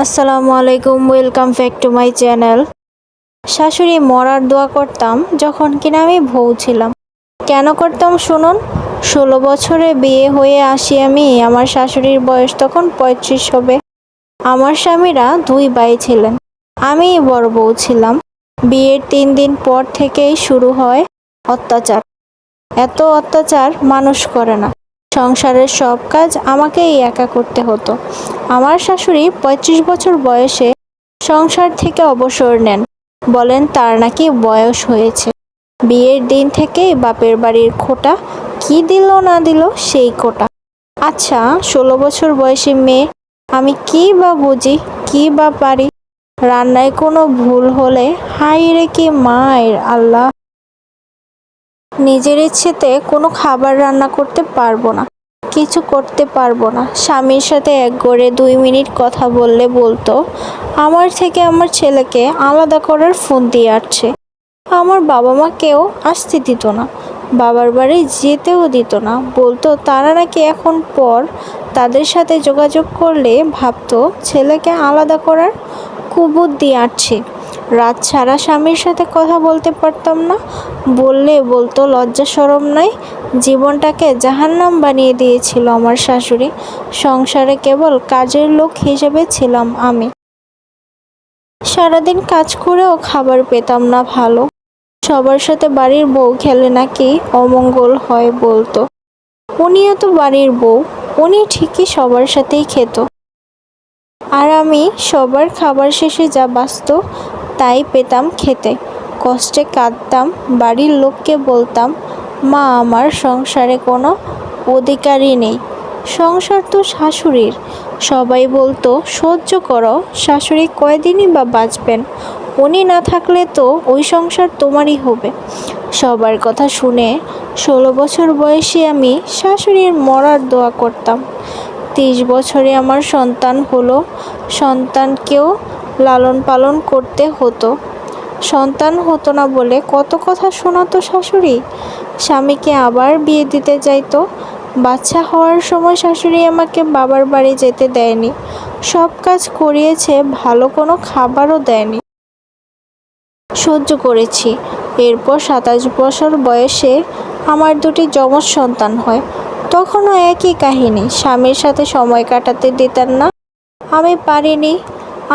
আসসালামু আলাইকুম, welcome back to my channel. শাশুড়ি মরার দোয়া করতাম যখন কিনা আমি বউ ছিলাম। কেন করতাম শুনুন? ষোলো বছরে বিয়ে হয়ে আসি আমি, আমার শাশুড়ির বয়স তখন পঁয়ত্রিশ হবে। আমার স্বামীরা দুই ভাই ছিলেন আমিই বড় বউ ছিলাম। বিয়ের তিন দিন পর থেকেই শুরু হয় অত্যাচার। এত অত্যাচার মানুষ করে না। সংসারের সব কাজ আমাকেই একা করতে হতো। আমার শাশুড়ি পঁয়ত্রিশ বছর বয়সে সংসার থেকে অবসর নেন। বলেন, তার নাকি বয়স হয়েছে। বিয়ের দিন থেকে বাপের বাড়ির খোটা কি দিল না দিল সেই কোটা আচ্ছা ষোলো বছর বয়সী মেয়ে, আমি কি বা বুঝি, কি বা পারি? রান্নায় কোনো ভুল হলে হাই রে কি মায়ের আল্লাহ? নিজের ইচ্ছেতে কোনো খাবার রান্না করতে পারব না। কিছু করতে পারব না। স্বামীর সাথে এক গড়ে দুই মিনিট কথা বললে বলতো, আমার থেকে আমার ছেলেকে আলাদা করার ফোন দিয়ে আসছে। আমার বাবা মাকেও আসতে দিত না, বাবার বাড়ি যেতেও দিত না। বলতো, তারা নাকি এখন পর তাদের সাথে যোগাযোগ করলে ভাবতো ছেলেকে আলাদা করার কুবুদ্ধি আটছে রাত ছাড়া স্বামীর সাথে কথা বলতে পারতাম না। বললে বলতো, লজ্জা সরম নাই। জীবনটাকে জাহান্নাম বানিয়ে দিয়েছিল আমার শাশুড়ি। সংসারে কেবল কাজের লোক হিসেবে ছিলাম আমি। সারাদিন কাজ করেও খাবার পেতাম না ভালো। সবার সাথে বাড়ির বউ খেলে নাকি অমঙ্গল হয় বলতো। উনিও তো বাড়ির বউ, উনি ঠিকই সবার সাথেই খেত। আর আমি সবার খাবার শেষে যা বাঁচত তাই পেতাম খেতে। কষ্টে কাঁদতাম, বাড়ির লোককে বলতাম, মা, আমার সংসারে কোনো অধিকারই নেই। সংসার তো শাশুড়ির। সবাই বলতো, সহ্য করো, শাশুড়ি কয়দিনই বা বাঁচবেন? উনি না থাকলে তো ওই সংসার তোমারই হবে। সবার কথা শুনে ষোলো বছর বয়সী আমি শাশুড়ির মরার দোয়া করতাম। তিরিশ বছরে আমার সন্তান হলো। সন্তানকেও লালন পালন করতে হতো। সন্তান হতো না বলে কত কথা শোনাতো শাশুড়ি? স্বামীকে আবার বিয়ে দিতে যাইতো। বাচ্চা হওয়ার সময় শাশুড়ি আমাকে বাবার বাড়ি যেতে দেয়নি। সব কাজ করিয়েছে, ভালো কোনো খাবারও দেয়নি। সহ্য করেছি। এরপর সাতাশ বছর বয়সে আমার দুটি যমজ সন্তান হয়। তখনও একই কাহিনী, স্বামীর সাথে সময় কাটাতে দিতেন না। আমি পারিনি।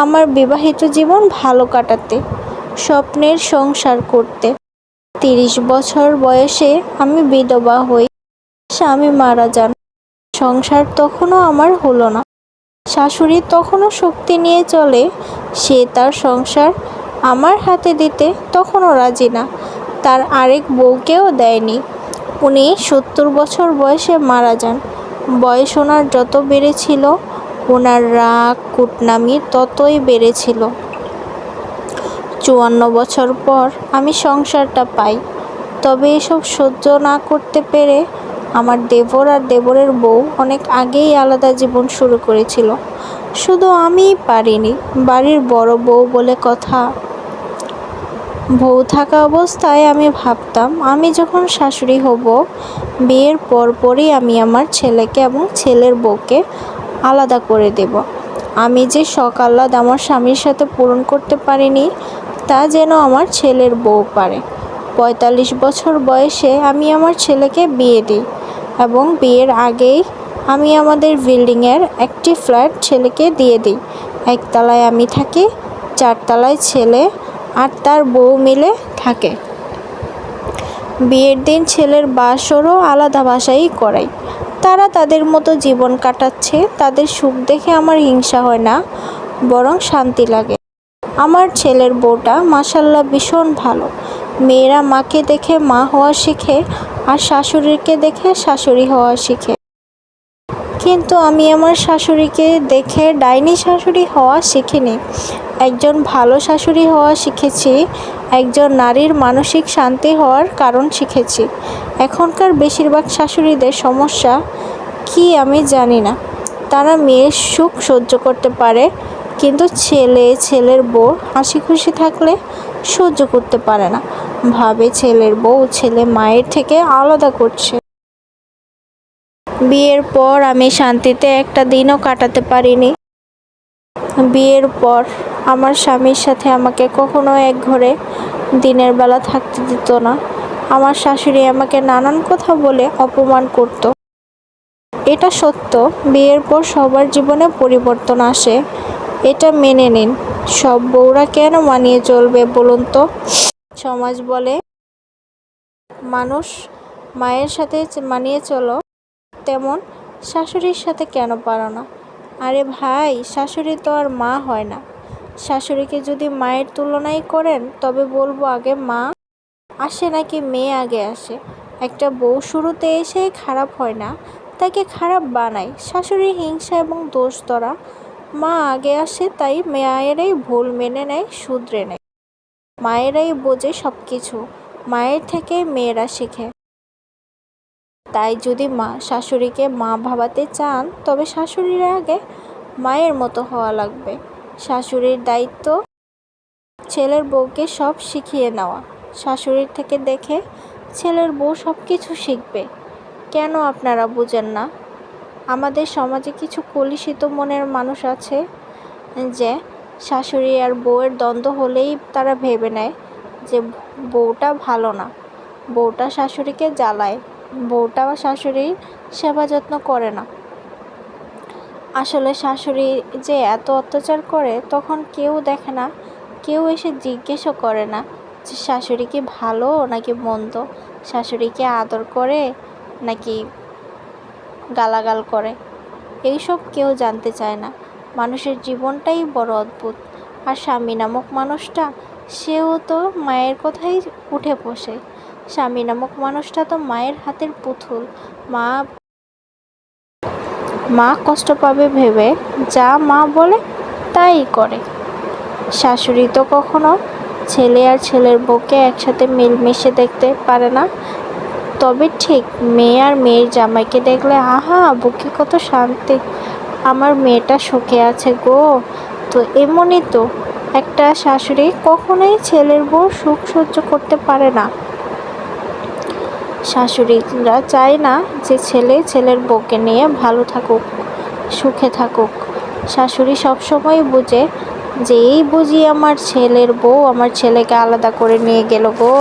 আমার বিবাহিত জীবন ভালো কাটাতে, স্বপ্নের সংসার করতে। তিরিশ বছর বয়সে আমি বিধবা হই, স্বামী মারা যান। সংসার তখনও আমার হলো না। শাশুড়ি তখনও শক্তি নিয়ে চলে, সে তার সংসার আমার হাতে দিতে তখনও রাজি না। তার আরেক বউকেও দেয়নি। উনি সত্তর বছর বয়সে মারা যান। বয়স ওনার যত বেড়েছিল ওনার রাগ কুটনামি ততই বেড়েছিল। চুয়ান্ন বছর পর আমি সংসারটা পাই। তবে এসব সহ্য না করতে পেরে আমার দেবর আর দেবরের বউ অনেক আগেই আলাদা জীবন শুরু করেছিল। শুধু আমিই পারিনি, বাড়ির বড় বউ বলে কথা। বউ থাকা অবস্থায় আমি ভাবতাম, আমি যখন শাশুড়ি হব, বিয়ের পরপরই আমি আমার ছেলেকে এবং ছেলের বউকে আলাদা করে দেব। আমি যে শখ আহ্লাদ আমার স্বামীর সাথে পূরণ করতে পারিনি, তা যেন আমার ছেলের বউ পারে। পঁয়তাল্লিশ বছর বয়সে আমি আমার ছেলেকে বিয়ে দিই এবং বিয়ের আগেই আমি আমাদের বিল্ডিংয়ের একটি ফ্ল্যাট ছেলেকে দিয়ে দিই। একতলায় আমি থাকি, চারতলায় ছেলে আর তার বউ মিলে থাকে। বিয়ের দিন ছেলের বাসরও আলাদা ভাষাই করাই। তারা তাদের মতো জীবন কাটাচ্ছে, তাদের সুখ দেখে আমার হিংসা হয় না, বরং শান্তি লাগে। আমার ছেলের বউটা মাসাল্লাহ ভীষণ ভালো। মেয়েরা মাকে দেখে মা হওয়া শিখে আর শাশুড়িকে দেখে শাশুড়ি হওয়া শিখে। কিন্তু আমি আমার শাশুড়িকে দেখে ডাইনি শাশুড়ি হওয়া শিখিনি। একজন ভালো শাশুড়ি হওয়া শিখেছি, একজন নারীর মানসিক শান্তি হওয়ার কারণ শিখেছি। এখনকার বেশিরভাগ শাশুড়িদের সমস্যা কি আমি জানি না। তারা মেয়ের সুখ সহ্য করতে পারে, কিন্তু ছেলে, ছেলের বউ হাসি খুশি থাকলে সহ্য করতে পারে না। ভাবে ছেলের বউ ছেলে মায়ের থেকে আলাদা করছে। বিয়ের পর আমি শান্তিতে একটা দিনও কাটাতে পারিনি। বিয়ের পর আমার স্বামীর সাথে আমাকে কখনো এক ঘরে দিনের বেলা থাকতে দিত না। আমার শাশুড়ি আমাকে নানান কথা বলে অপমান করত। এটা সত্য, বিয়ের পর সবার জীবনে পরিবর্তন আসে। এটা মেনে নিন, সব বউরা কেন মানিয়ে চলবে বলুন তো? সমাজ বলে, মানুষ মায়ের সাথে মানিয়ে চলো। তেমন, শাশুড়ির সাথে কেন পারো না? আরে ভাই, শাশুড়ি তো আর মা হয় না। শাশুড়িকে যদি মায়ের তুলনায় করেন, তবে বলব আগে মা আসে নাকি মেয়ে আগে আসে। একটা বউ শুরুতে এসে খারাপ হয় না, তাকে খারাপ বানায়। শাশুড়ি হিংসা এবং দোষ ধরা, মা আগে আসে তাই মায়েরাই ভুল মেনে নেয়, শুধরে নেয়। মায়েরাই বোঝে সব কিছু মায়ের থেকে মেয়েরা শেখে। তাই যদি মা শাশুড়িকে মা ভাবাতে চান, তবে শাশুড়ির আগে মায়ের মতো হওয়া লাগবে। শাশুড়ির দায়িত্ব ছেলের বউকে সব শিখিয়ে নেওয়া। শাশুড়ির থেকে দেখে ছেলের বউ সব কিছু শিখবে। কেন আপনারা বুঝেন না? আমাদের সমাজে কিছু কলুষিত মনের মানুষ আছে যে শাশুড়ি আর বউয়ের দ্বন্দ্ব হলেই তারা ভেবে নেয় যে বউটা ভালো না। বউটা শাশুড়িকে জ্বালায়। বউটা বা শাশুড়ির সেবা যত্ন করে না। আসলে শাশুড়ি যে এত অত্যাচার করে, তখন কেউ দেখে না, কেউ এসে জিজ্ঞেসও করে না যে শাশুড়ি কি ভালো নাকি মন্দ? শাশুড়িকে আদর করে নাকি গালাগাল করে? এইসব কেউ জানতে চায় না। মানুষের জীবনটাই বড় অদ্ভুত। আর স্বামী নামক মানুষটা, সেও তো মায়ের কথাই উঠে বসে। স্বামী নামক মানুষটা তো মায়ের হাতের পুতুল। মা মা কষ্ট পাবে ভেবে যা মা বলে তাই করে। শাশুড়ি তো কখনো ছেলে আর ছেলের বউকে একসাথে মিলমিশে দেখতে পারে না। তবে ঠিক মেয়ে আর মেয়ের জামাইকে দেখলে, আহা, বুকে কত শান্তি। আমার মেয়েটা সুখে আছে গো। তো এমনই তো, একটা শাশুড়ি কখনোই ছেলের বউ সুখ সহ্য করতে পারে না। শাশুড়িরা চায় না যে ছেলে ছেলের বউকে নিয়ে ভালো থাকুক, সুখে থাকুক। শাশুড়ি সবসময় বুঝে যে এই বুঝি আমার ছেলের বউ আমার ছেলেকে আলাদা করে নিয়ে গেল গো।